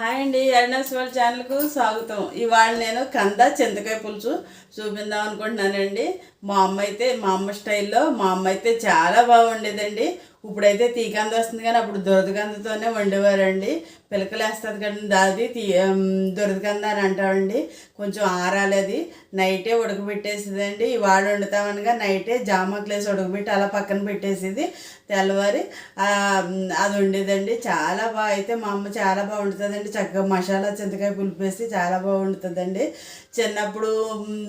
Hi అండి ఎర్నస్ వాళ్ళ ఛానల్కు స్వాగతం. ఇవాళ నేను కంద చింతకాయ పులుసు చూపిందాం అనుకుంటున్నానండి. మా అమ్మ అయితే మా అమ్మ స్టైల్లో మా అమ్మ అయితే చాలా బాగుండేదండి. ఇప్పుడైతే తీకంద వస్తుంది కానీ అప్పుడు దురదకందతోనే వండేవారండి. పిలకలు వేస్తుంది కానీ దాది తీ దురదకంద అని అంటామండి కొంచెం ఆరాలి అది. నైటే ఉడకబెట్టేసేదండి. ఇవాళ వండుతామనగా నైటే జామకులేసి ఉడకబెట్టి అలా పక్కన పెట్టేసేది. తెల్లవారి అది ఉండేదండి చాలా బాగా అయితే మా అమ్మ చాలా బాగా వండుతుందండి చక్కగా మసాలా చింతకాయ పులిపేసి చాలా బాగా వండుతుందండి చిన్నప్పుడు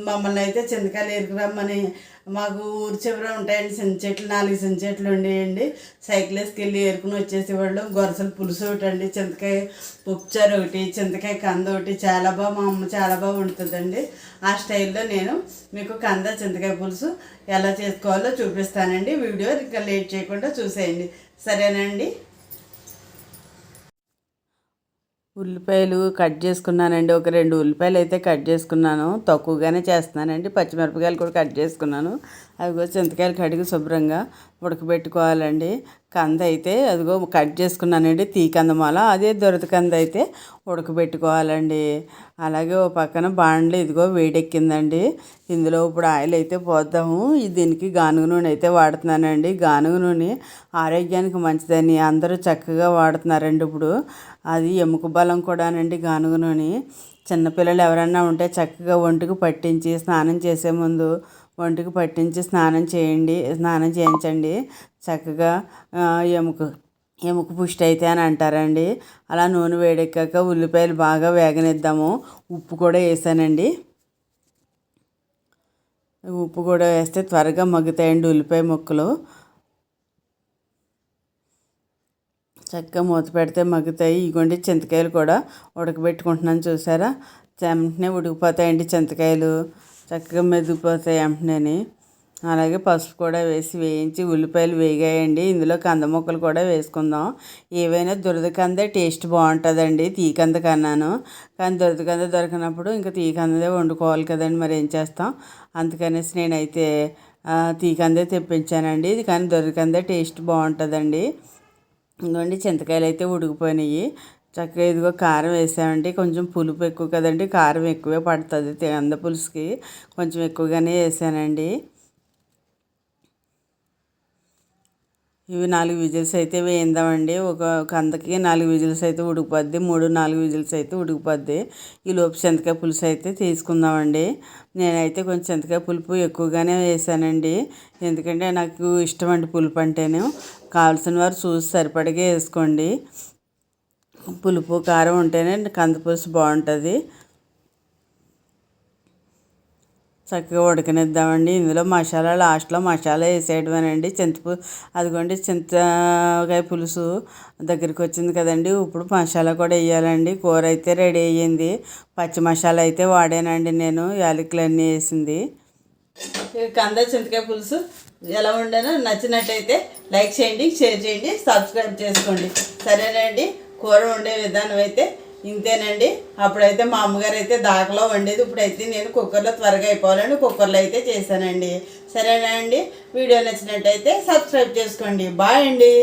మమ్మల్ని అయితే చింతకాయలు ఎరుకురమ్మని మాకు ఊరి చివర ఉంటాయండి చింత చెట్లు నాలుగు చింత చెట్లు ఉండేయండి. సైకిల్ వేసుకెళ్ళి ఏరుకుని వచ్చేసేవాళ్ళు. గొరసలు పులుసు ఒకటి అండి చింతకాయ పుప్పుచారు ఒకటి చింతకాయ కంద ఒకటి. చాలా బాగా మా అమ్మ చాలా బాగా ఉంటుందండి ఆ స్టైల్లో నేను మీకు కంద చింతకాయ పులుసు ఎలా చేసుకోవాలో చూపిస్తానండి. వీడియో ఇంకా లేట్ చేయకుండా చూసేయండి. సరేనండి? ఉల్లిపాయలు కట్ చేసుకున్నానండి. ఒక రెండు ఉల్లిపాయలు అయితే కట్ చేసుకున్నాను. తక్కువగానే చేస్తున్నానండి. పచ్చిమిరపకాయలు కూడా కట్ చేసుకున్నాను. అదిగో చింతకాయలు కడిగి శుభ్రంగా ఉడకబెట్టుకోవాలండి. కంద అయితే అదిగో కట్ చేసుకున్నానండి తీకందమాల అదే దొరద కంద అయితే ఉడకబెట్టుకోవాలండి. అలాగే ఓ పక్కన బాండ్లు ఇదిగో వేడెక్కిందండి. ఇందులో ఇప్పుడు ఆయిల్ అయితే పోద్దాము. దీనికి గానుగ నూనె అయితే వాడుతున్నానండి. గానుగ నూనె ఆరోగ్యానికి మంచిదని అందరూ చక్కగా వాడుతున్నారండి ఇప్పుడు. అది ఎముక బలం కూడానండి గానుగ నూనె. చిన్నపిల్లలు ఎవరన్నా ఉంటే చక్కగా ఒంటికి పట్టించి స్నానం చేసే ముందు ఒంటికి పట్టించి స్నానం చేయండి స్నానం చేయించండి. చక్కగా ఎముక ఎముక పుష్టి అయితే అని అంటారండి. అలా నూనె వేడెక్కాక ఉల్లిపాయలు బాగా వేగనిద్దాము. ఉప్పు కూడా వేసానండి. ఉప్పు కూడా వేస్తే త్వరగా మగ్గుతాయండి ఉల్లిపాయ ముక్కలు. చక్కగా మూత పెడితే మగ్గుతాయి. ఇగోండి చింతకాయలు కూడా ఉడకబెట్టుకుంటున్నాను చూసారా? వెంటనే ఉడికిపోతాయండి చింతకాయలు. చక్కగా మెదిగిపోతాయి వెంటనే అలాగే పసుపు కూడా వేసి వేయించి ఉల్లిపాయలు వేగాయండి. ఇందులో కంద ముక్కలు కూడా వేసుకుందాం. ఏవైనా దురద కందే టేస్ట్ బాగుంటుందండి తీకంద కన్నాను. కానీ దురద కంద దొరికినప్పుడు ఇంకా తీకందే వండుకోవాలి కదండి మరి ఏం చేస్తాం? అందుకనేసి నేనైతే తీకందే తెప్పించానండి. ఇది కానీ దురద టేస్ట్ బాగుంటుందండి. ఇంకోండి చింతకాయలు అయితే ఉడికిపోయినాయి. చక్కగా ఇదిగో కారం వేసామండి. కొంచెం పులుపు ఎక్కువ కదండి. కారం ఎక్కువే పడుతుంది అంద పులుసుకి. కొంచెం ఎక్కువగానే వేసానండి. ఇవి నాలుగు విజిల్స్ అయితే వేయిందామండి. ఒక కందకి నాలుగు విజిల్స్ అయితే ఉడికిపోద్ది. మూడు నాలుగు విజిల్స్ అయితే ఉడికిపోద్ది. ఈ లోపు చింతకాయ పులుసు అయితే తీసుకుందామండి. నేనైతే కొంచెం చింతకాయ పులుపు ఎక్కువగానే వేసానండి. ఎందుకంటే నాకు ఇష్టం అండి పులుపు అంటేనే. కావాల్సిన వారు చూసి సరిపడగా వేసుకోండి. పులుపు కారం ఉంటేనే కంద పులుసు బాగుంటుంది. చక్కగా ఉడకనిద్దామండి. ఇందులో మసాలా లాస్ట్లో మసాలా వేసేయడమేనండి. చింతపు అదిగోండి చింతకాయ పులుసు దగ్గరికి వచ్చింది కదండి. ఇప్పుడు మసాలా కూడా వేయాలండి. కూర అయితే రెడీ అయ్యింది. పచ్చి మసాలా అయితే వాడానండి నేను. యాలకులన్నీ వేసింది. కంద చింతకాయ పులుసు ఎలా వండానో నచ్చినట్టయితే లైక్ చేయండి షేర్ చేయండి సబ్స్క్రైబ్ చేసుకోండి. సరేనండి. కూర వండే విధానం అయితే ఇంతేనండి. అప్పుడైతే మా అమ్మగారు అయితే దాకలో వండేది. ఇప్పుడైతే నేను కుక్కర్లో త్వరగా అయిపోవాలని కుక్కర్లో అయితే చేశానండి. సరేనా అండి? వీడియో నచ్చినట్టయితే సబ్స్క్రైబ్ చేసుకోండి. బాయ్ అండి.